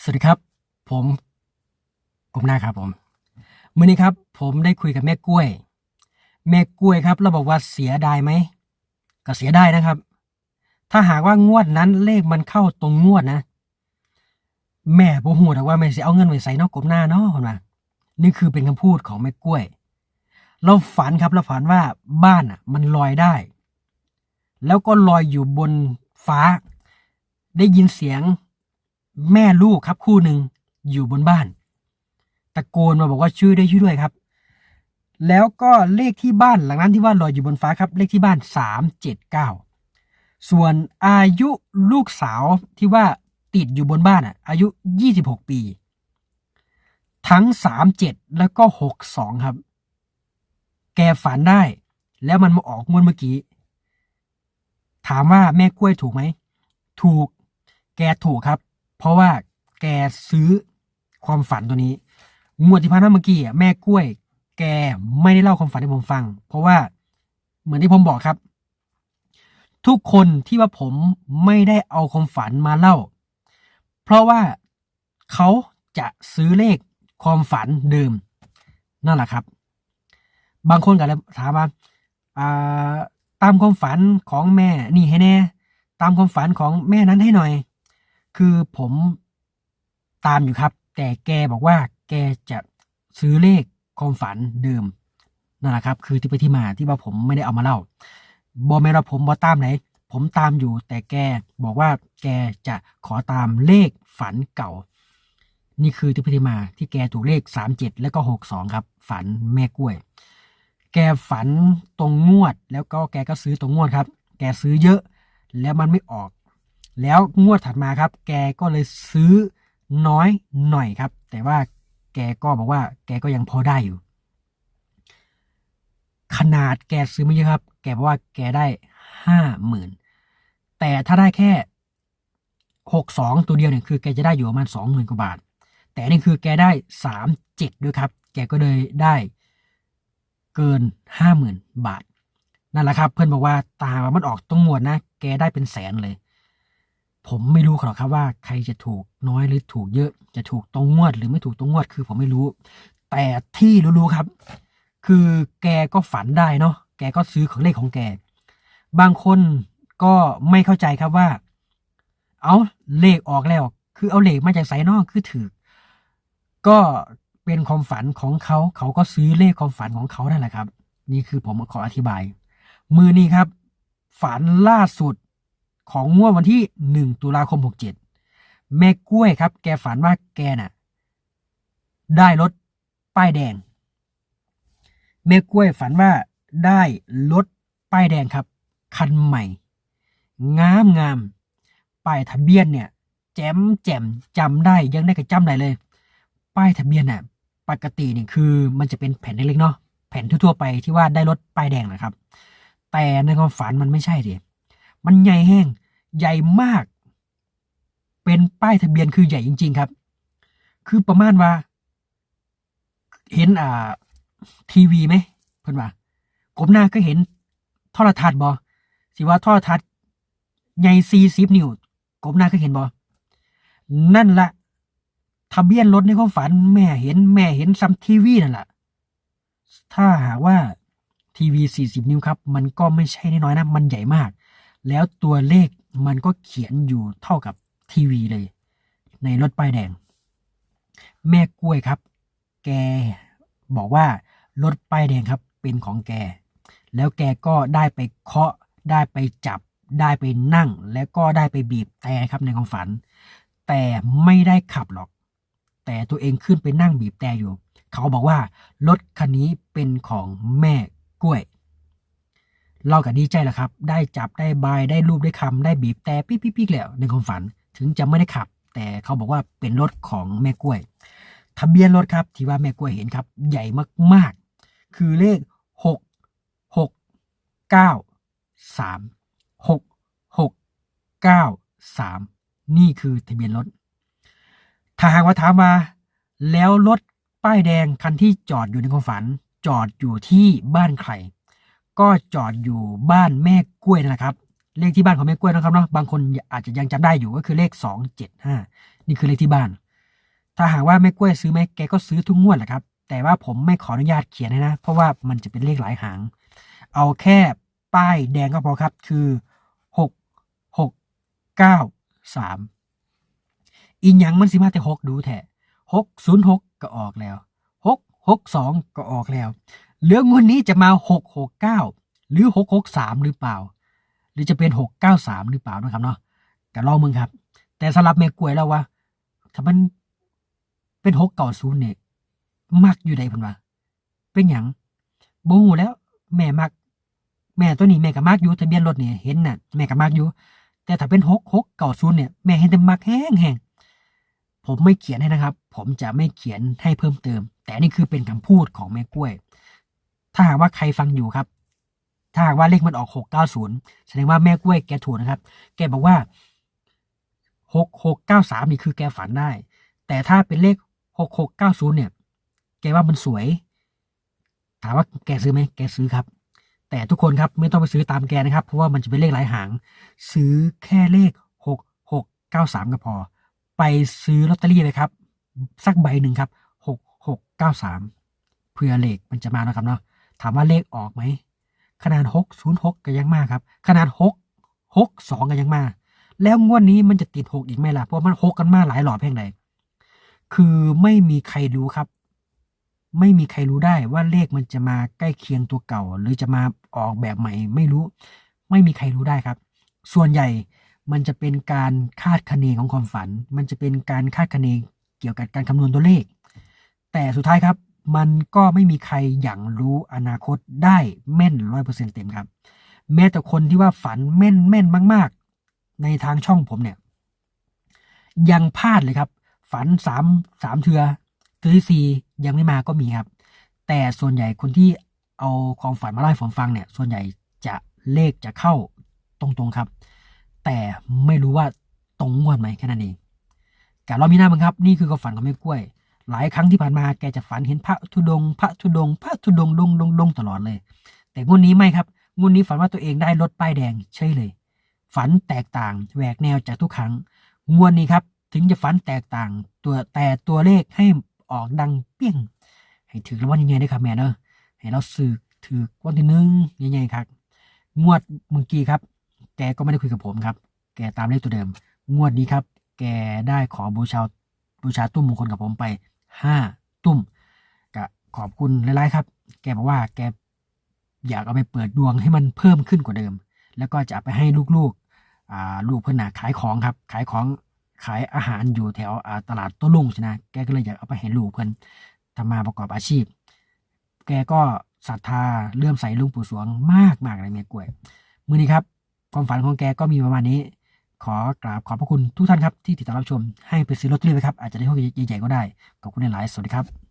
สวัสดีครับ ผมกบหน้าครับผมเมื่อนี้ครับ ผมได้คุยกับแม่กล้วย แม่กล้วยครับเราบอกว่าเสียดายไหมก็เสียดายนะครับ ถ้าหากว่างวดนั้นเลขมันเข้าตรงงวดนะ แม่บ่ฮู้แต่ว่าแม่สิเอาเงินไว้ใส่เนอกกบหน้าเนาะคนว่านี่คือเป็นคำพูดของแม่กล้วย เราฝันครับเราฝันว่าบ้านอะ มันลอยได้ แล้วก็ลอยอยู่บนฟ้า ได้ยินเสียง แม่ลูกครับคู่หนึ่งอยู่บนบ้าน ตะโกนมาบอกว่าช่วยด้วยช่วยด้วยครับ แล้วก็เลขที่บ้านหลังนั้นที่ว่าลอยอยู่บนฟ้าครับ เลขที่บ้านสามเจ็ดเก้าส่วนอายุลูกสาวที่ว่าติดอยู่บนบ้านอะ อายุยี่สิบหกปี ทั้งสามเจ็ดแล้วก็หกสองครับ แกฝันได้ แล้วมันมาออกงวดเมื่อกี้ ถามว่าแม่กล้วยถูกไหม ถูก แกถูกครับ เพราะว่าแกซื้อความฝันตัวนี้งวดที่ผ่านมาเมื่อกี้อะแม่กล้วย แกไม่ได้เล่าความฝันให้ผมฟัง เพราะว่าเหมือนที่ผมบอกครับ ทุกคนที่ว่าผมไม่ได้เอาความฝันมาเล่า เพราะว่าเขาจะซื้อเลขความฝันเดิมนั่นแหละครับ บางคนก็เลยถามว่าอ่าตามความฝันของแม่นี่ให้แน่ ตามความฝันของแม่นั้นให้หน่อย คือผมตามอยู่ครับ แต่แกบอกว่าแกจะซื้อเลขความฝันเดิมนั่นแหละครับ คือที่ไปที่มาที่ว่าผมไม่ได้เอามาเล่าบอแม่นว่าผมบอตามไหน ผมตามอยู่แต่แกบอกว่าแกจะขอตามเลขฝันเก่า นี่คือที่ไปที่มาที่แกถูกเลขสามเจ็ดแล้วก็หกสองครับ ฝันแม่กล้วย แกฝันตรงงวดแล้วก็แกก็ซื้อตรงงวดครับ แกซื้อเยอะแล้วมันไม่ออก แล้วงวดถัดมาครับ แกก็เลยซื้อน้อยหน่อยครับ แต่ว่าแกก็บอกว่า แกก็ยังพอได้อยู่ ขนาดแกซื้อไม่เยอะครับ แกบอกว่าแกได้ห้าหมื่นแต่ถ้าได้แค่หกสองตัวเดียวเนี่ยคือแกจะได้อยู่ประมาณสองหมื่นกว่าบาท แต่นี่คือแกได้สามเจ็ดด้วยครับ แกก็เลยได้เกินห้าหมื่นบาทนั่นแหละครับ เพื่อนบอกว่าตามันออกตรงหมวดนะ แกได้เป็นแสนเลย ผมไม่รู้หรอกครับว่าใครจะถูกน้อยหรือถูกเยอะ จะถูกตรงงวดหรือไม่ถูกตรงงวดคือผมไม่รู้ แต่ที่รู้ๆครับ คือแกก็ฝันได้เนาะแกก็ซื้อของเลขของแก บางคนก็ไม่เข้าใจครับว่า เอาเลขออกแล้ว คือเอาเลขมาจากไสนอกคือถือก็เป็นความฝันของเขา เขาก็ซื้อเลขความฝันของเขานั่นแหละครับ นี่คือผมขออธิบาย มือนี้ครับ ฝันล่าสุด ของงวดวันที่หนึ่งตุลาคมหกเจ็ดแม่กล้วยครับ แกฝันว่าแกน่ะ ได้รถป้ายแดง แม่กล้วยฝันว่าได้รถป้ายแดงครับ คันใหม่ งามงามป้ายทะเบียนเนี่ย แจ่มแจ่มจำได้ยังได้กระจำได้เลย ป้ายทะเบียนน่ะปกตินี่คือมันจะเป็นแผ่นเล็กๆเนาะแผ่นทั่วๆไปที่ว่าได้รถป้ายแดงนะครับ แต่ในความฝันมันไม่ใช่ดิ มันใหญ่แห้ง ใหญ่มาก เป็นป้ายทะเบียนคือใหญ่จริง ๆ ครับ คือประมาณว่า เห็นอ่า ทีวีไหมเพื่อนว่ากบหน้าก็เห็นโทรทัศน์บอสิว่าโทรทัศน์ใหญ่สี่สิบนิ้วกบหน้าก็เห็นบอนั่นละทะเบียนรถในความฝันแม่เห็นแม่เห็นซัมทีวีนั่นแหละถ้าหากว่าทีวีสี่สิบนิ้วครับ มันก็ไม่ใช่น้อยนะ มันใหญ่มาก แล้วตัวเลขมันก็เขียนอยู่เท่ากับทีวีเลย ในรถป้ายแดง แม่กล้วยครับ แกบอกว่ารถป้ายแดงครับเป็นของแก แล้วแกก็ได้ไปเคาะได้ไปจับ ได้ไปนั่ง แล้วก็ได้ไปบีบแต่ครับในความฝัน แต่ไม่ได้ขับหรอก แต่ตัวเองขึ้นไปนั่งบีบแต่อยู่ เขาบอกว่ารถคันนี้เป็นของแม่กล้วย เราก็ดีใจแหละครับ ได้จับได้บายได้รูปได้คำได้บีบแต่ปิ๊กปิ๊กๆแล้วในความฝันถึงจะไม่ได้ขับ แต่เขาบอกว่าเป็นรถของแม่กล้วย ทะเบียนรถครับ ที่ว่าแม่กล้วยเห็นครับ ใหญ่มากๆ คือเลขหกหกเก้าสามหกหกเก้าสามนี่คือทะเบียนรถถ้าหากว่าถามมาแล้วรถป้ายแดงคันที่จอดอยู่ในความฝัน จอดอยู่ที่บ้านใคร ก็จอดอยู่บ้านแม่กล้วยนั่นแหละครับ เลขที่บ้านของแม่กล้วยนะครับเนาะบางคนอาจจะยังจำได้อยู่ก็คือเลขสองเจ็ดห้านี่คือเลขที่บ้าน ถ้าหากว่าแม่กล้วยซื้อไหมแกก็ซื้อทุกงวดแหละครับ แต่ว่าผมไม่ขออนุญาตเขียนให้นะ เพราะว่ามันจะเป็นเลขหลายหาง เอาแค่ป้ายแดงก็พอครับคือหกหกเก้าสามอีหยังมันสิมาแต่หกดูแท้หกศูนย์หกก็ออกแล้วหกหกสองก็ออกแล้ว เหลืองวดนี้จะมาหกหกเก้าหรือหกหกสามหรือเปล่า หรือจะเป็นหกเก้าสามหรือเปล่านะครับเนาะก็ลองมึงครับ แต่สำหรับแม่กล้วยแล้วว่าถ้ามันเป็นหกเก่าศูนย์เนี่ยมักอยู่ใดพิ่นว่าเป็นหยังบ่ฮู้แล้ว แม่มัก แม่ตัวนี้แม่ก็มักอยู่ทะเบียนรถเนี่ยเห็นน่ะแม่ก็มักอยู่ แต่ถ้าเป็นหกหกเก่าศูนย์เนี่ยแม่เห็นแต่มักแห้งแห้งผมไม่เขียนให้นะครับ ผมจะไม่เขียนให้เพิ่มเติม แต่นี่คือเป็นคำพูดของแม่กล้วย ถ้าหากว่าใครฟังอยู่ครับ ถ้าหากว่าเลขมันออกหกเก้าศูนย์แสดงว่าแม่กล้วยแกถูกนะครับ แกบอกว่าหกหกเก้าสามนี่คือแกฝันได้ แต่ถ้าเป็นเลขหกหกเก้าศูนย์เนี่ย แกว่ามันสวย ถามว่าแกซื้อไหมแกซื้อครับ แต่ทุกคนครับไม่ต้องไปซื้อตามแกนะครับ เพราะว่ามันจะเป็นเลขหลายหาง ซื้อแค่เลขหกหกเก้าสามก็พอ ไปซื้อลอตเตอรี่เลยครับ สักใบหนึ่งครับหกหกเก้าสามเพื่อเลขมันจะมานะครับเนาะ ถามว่าเลขออกไหมขนาดหกศูนย์หกก็ยังมากครับ ขนาดหกหกสองก็ยังมาก แล้วงวดนี้มันจะติดหกอีกไหมล่ะเพราะมันหกกันมาหลายหลอดเพียงใดคือไม่มีใครรู้ครับ ไม่มีใครรู้ได้ว่าเลขมันจะมาใกล้เคียงตัวเก่า หรือจะมาออกแบบใหม่ ไม่รู้ ไม่มีใครรู้ได้ครับ ส่วนใหญ่มันจะเป็นการคาดคะเนของความฝัน มันจะเป็นการคาดคะเนเกี่ยวกับการคำนวณตัวเลข แต่สุดท้ายครับ มันก็ไม่มีใครอย่างรู้อนาคตได้แม่นร้อยเปอร์เซ็นเต็มครับ แม้แต่คนที่ว่าฝันแม่นแม่นมาก ๆ ในทางช่องผมเนี่ย ยังพลาดเลยครับ ฝันสามสามเทือเทือที่สี่ยังไม่มาก็มีครับ แต่ส่วนใหญ่คนที่เอาความฝันมาเล่าให้ผมฟังเนี่ย ส่วนใหญ่จะเลขจะเข้าตรงๆครับ แต่ไม่รู้ว่าตรงงวดไหมแค่นั้นเองการรอบมีหน้ามึงครับ นี่คือความฝันของแม่กล้วย หลายครั้งที่ผ่านมาแกจะฝันเห็นพระธุดงค์พระธุดงค์พระธุดงค์ดงดงดงตลอดเลย แต่งวดนี้ไม่ครับงวดนี้ฝันว่าตัวเองได้รถป้ายแดงใช่เลย ฝันแตกต่างแหวกแนวจากทุกครั้งงวดนี้ครับถึงจะฝันแตกต่างตัวแต่ตัวเลขให้ออกดังเปี้ยง ให้ถือรางวัลยังไงได้ครับแม่เนอะให้เราสื่อถือวันที่หนึ่งยังไงครับ งวดเมื่อกี้ครับ แกก็ไม่ได้คุยกับผมครับ แกตามเลขตัวเดิม งวดนี้ครับ แกได้ขอบูชาบูชาตุ้มมงคลกับผมไป ห้าตุ้มก็ขอบคุณหลายๆครับ แกบอกว่าแกอยากเอาไปเปิดดวงให้มันเพิ่มขึ้นกว่าเดิม แล้วก็จะเอาไปให้ลูกๆลูกเพื่อนน่ะขายของครับ ขายของขายอาหารอยู่แถวตลาดโต้รุ่งใช่ไหมแกก็เลยอยากเอาไปให้ลูกเพื่อนทำมาประกอบอาชีพ แกก็ศรัทธาเลื่อมใสลุงปู่สวงมากมากเลยเมียกล้วย มือนี้ครับ ความฝันของแกก็มีประมาณนี้ ขอกราบขอบพระคุณทุกท่านครับที่ติดตามรับชมให้ไปซื้อลอตเตอรี่ไว้ครับอาจจะได้โชคใหญ่ๆก็ได้ขอบคุณหลายๆสวัสดีครับ